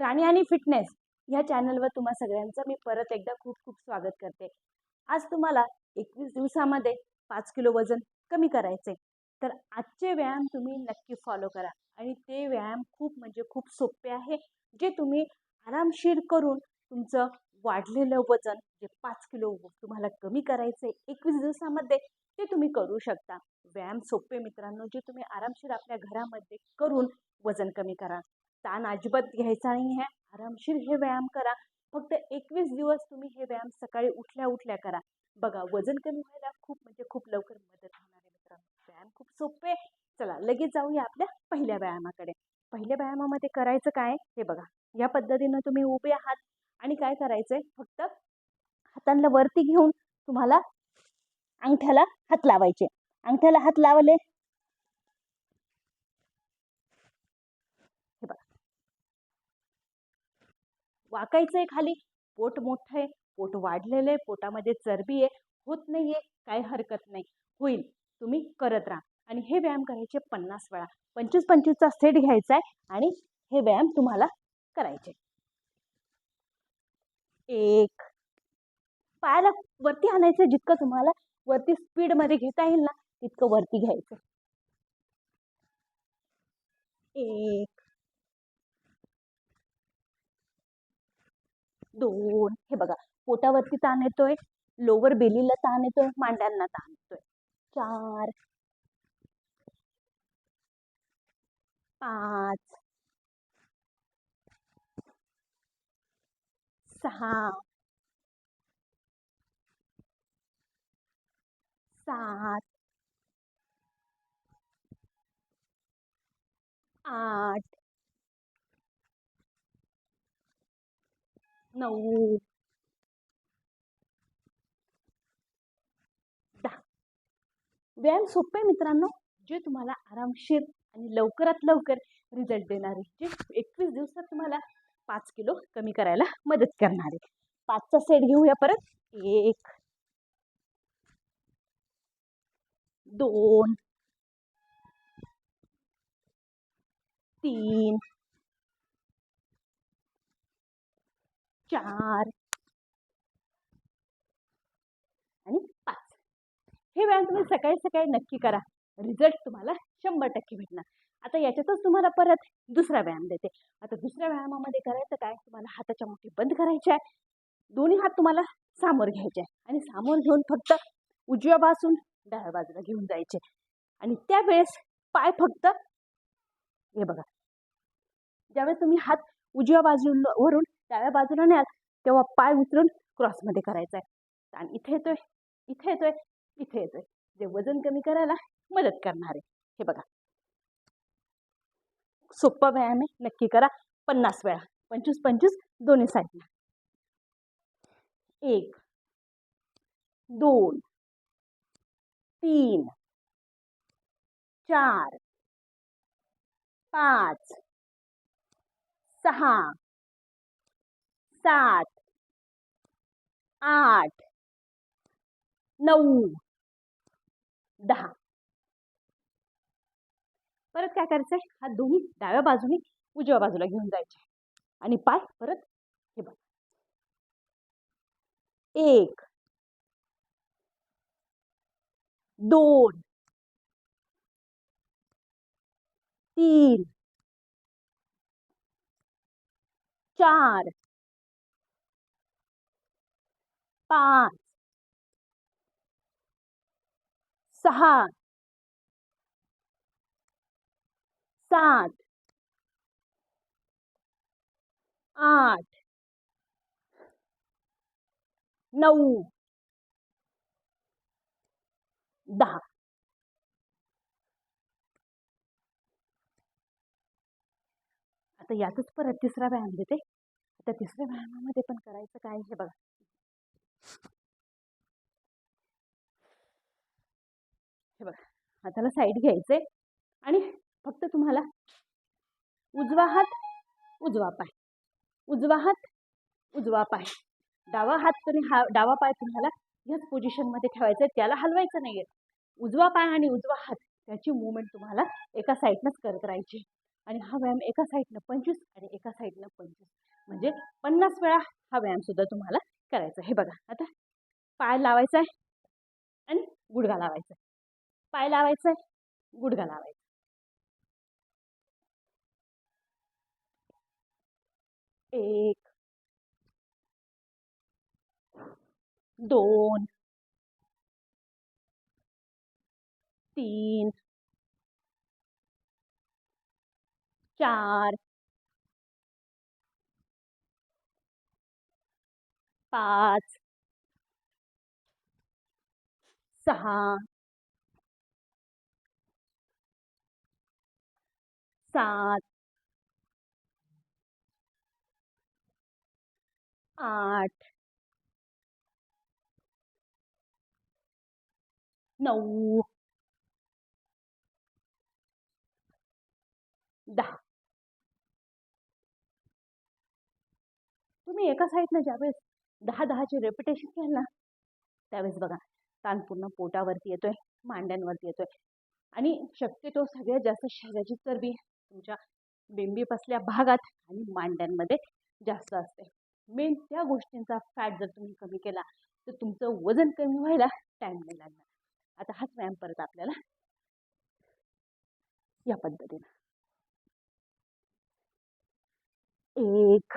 राणी आणि फिटनेस ह्या चॅनलवर तुम्हा सगळ्यांचं मी परत एकदा खूप खूप स्वागत करते. आज तुम्हाला एकवीस दिवसामध्ये पाच किलो वजन कमी करायचे तर आजचे व्यायाम तुम्ही नक्की फॉलो करा. आणि ते व्यायाम खूप म्हणजे खूप सोपे आहे जे तुम्ही आरामशीर करून तुमचं वाढलेलं वजन जे पाच किलो तुम्हाला कमी करायचं आहे एकवीस दिवसामध्ये ते तुम्ही करू शकता. व्यायाम सोपे मित्रांनो जे तुम्ही आरामशीर आपल्या घरामध्ये करून वजन कमी करा. ताण अजिबात घ्यायचा नाही आहे. आरामशीर हे व्यायाम करा. फक्त एकवीस दिवस तुम्ही हे व्यायाम सकाळी उठल्या उठल्या करा. बघा वजन कमी व्हायला खूप म्हणजे खूप लवकर मदत होणार आहे मित्रांनो. व्यायाम खूप सोपे चला लगेच जाऊया आपल्या पहिल्या व्यायामाकडे. पहिल्या व्यायामामध्ये करायचं काय? हे बघा. या पद्धतीनं तुम्ही उभे आहात आणि काय करायचंय? फक्त हातांना वरती घेऊन तुम्हाला अंगठ्याला हात लावायचे. अंगठ्याला हात लावले हे बघा वाकायचं आहे खाली. पोट मोठं आहे पोट वाढलेलं आहे पोटामध्ये चरबी आहे होत नाही आहे काही हरकत नाही. होईल तुम्ही करत राहा. आणि हे व्यायाम करायचे पन्नास वेळा. पंचवीस पंचवीसचा सेट घ्यायचा आहे आणि हे व्यायाम तुम्हाला करायचे. एक. पायाला वरती आणायचं जितकं तुम्हाला वरती स्पीडमध्ये घेता येईल ना तितकं वरती घ्यायचं. एक. दोन हे बघा पोटावरती ताण येतोय लोवर बेलीला ताण येतोय मांड्यांना ताण येतोय. चार पाच सहा सात आठ नऊ दहा व्यायाम सोपे मित्रांनो. जे तुम्हाला आरामशीर आणि लवकरात लवकर रिझल्ट देणार आहे. जे एकवीस दिवसात तुम्हाला पाच किलो कमी करायला मदत करणार आहे. पाचचा सेट घेऊया परत. एक दोन तीन चार. आणि पाच. हे व्यायाम तुम्ही सकाळी सकाळी नक्की करा. रिझल्ट तुम्हाला शंभर टक्के भेटणार. आता याच्यातच तुम्हाला परत दुसरा व्यायाम देते. आता दुसऱ्या व्यायामामध्ये करायचं काय? तुम्हाला हाताच्या मुठी बंद करायच्या आहे. दोन्ही हात तुम्हाला सामोर घ्यायचे आहे. आणि सामोर घेऊन फक्त उजव्या बाजून डाव्या बाजूला घेऊन जायचे. आणि त्यावेळेस पाय फक्त हे बघा. ज्यावेळेस तुम्ही हात उजव्या बाजूला वरून डाव्या बाजूला न्याल तेव्हा पाय उचलून क्रॉसमध्ये करायचा आहे आणि इथे येतोय इथे येतोय इथे येतोय. जे वजन कमी करायला मदत करणार आहे. हे बघा. सोप्पा व्यायाम आहे. नक्की करा. पन्नास वेळा. पंचवीस पंचवीस दोन्ही साईडला. एक दोन तीन चार पाच सहा सात आठ नऊ दहा. परत काय करायचंय? हा दोन्ही डाव्या बाजूने उजव्या बाजूला घेऊन जायचे. आणि पाय परत हे बघ. एक दोन तीन चार पाच सहा सात आठ नऊ दहा. आता यातच परत तिसरा व्यायाम देते आता तिसऱ्या व्यायामामध्ये पण करायचं काय हे बघा. हे बघा हाताला साईड घ्यायचे आणि फक्त तुम्हाला उजवा हात उजवा पाय. उजवा हात उजवा पाय. डावा हात तुम्ही हा डावा पाय तुम्हाला ह्याच पोझिशनमध्ये ठेवायचा आहे त्याला हलवायचं नाही आहे उजवा पाय आणि उजवा हात त्याची मुवमेंट तुम्हाला एका साईडनंच करत राहायची. आणि हा व्यायाम एका साईडनं पंचवीस आणि एका साईडनं पंचवीस. म्हणजे पन्नास वेळा हा व्यायाम सुद्धा तुम्हाला करायचा हे बघा. आता पाय लावायचा आहे आणि गुडघा लावायचा आहे पाय लावायचा आहे गुडघा लावायचा. एक, दोन, तीन, चार पाच। सहा सात। आठ। नऊ दहा। तुम्ही एका साईडनं ज्यावेळेस दहा दहाचे रेपिटेशन घ्याल ना त्यावेळेस बघा ताण पूर्ण पोटावरती येतोय मांड्यांवरती येतोय. आणि शक्यतो सगळ्यात जास्त शरीराची चरबी तुमच्या बिंबीपासल्या भागात आणि मांड्यांमध्ये जास्त असते. मेन त्या गोष्टींचा फॅट जर तुम्ही कमी केला तर तुमचं वजन कमी व्हायला टाईम नाही लागणार. आता हाच व्यायाम परत आपल्याला या पद्धतीनं. एक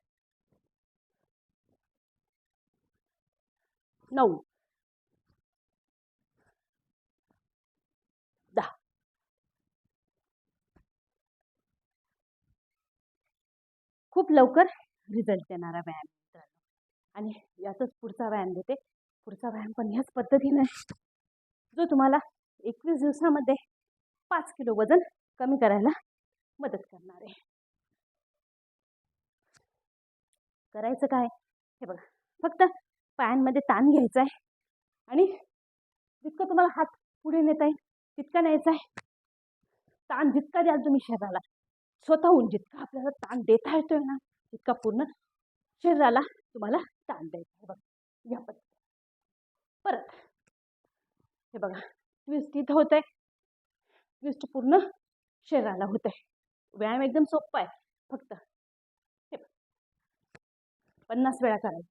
नऊ. दहा. खूप लवकर रिझल्ट देणारा व्यायाम मित्रांनो. आणि यातच पुढचा व्यायाम देते. पुढचा व्यायाम पण ह्याच पद्धतीने. जो तुम्हाला एकवीस दिवसामध्ये पाच किलो वजन कमी करायला मदत करणार आहे. करायचं काय? हे बघा. फक्त पायांमध्ये ताण घ्यायचा आहे. आणि जितकं तुम्हाला हात पुढे नेता येईल तितका न्यायचा आहे. ताण जितका द्याल तुम्ही शरीराला स्वतःहून जितका आपल्याला ताण देता येतोय ना तितका पूर्ण शरीराला तुम्हाला ताण द्यायचा आहे. बघा या पद्धती परत हे बघा ट्विस्ट इथं होत आहे ट्विस्ट पूर्ण शरीराला होत आहे व्यायाम एकदम सोपा आहे फक्त. हे पन्नास वेळा करायचं.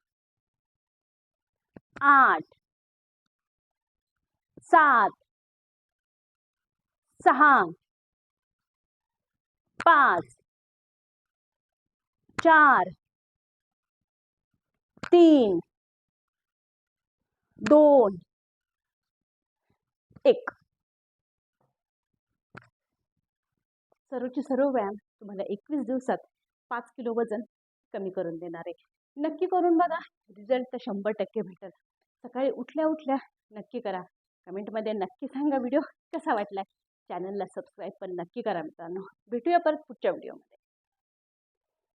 आठ. सात. सहा. पाच. चार. तीन. दोन. एक. सर्वचे सर्व व्यायाम तुम्हाला एकवीस दिवसात पाच किलो वजन कमी करून देणार आहे. नक्की करून बघा. रिझल्ट तर शंभर टक्के भेटेल. सकाळी उठल्या उठल्या नक्की करा. कमेंटमध्ये नक्की सांगा व्हिडिओ कसा वाटला? चॅनलला सबस्क्राईब पण नक्की करा मित्रांनो. भेटूया परत पुढच्या व्हिडिओमध्ये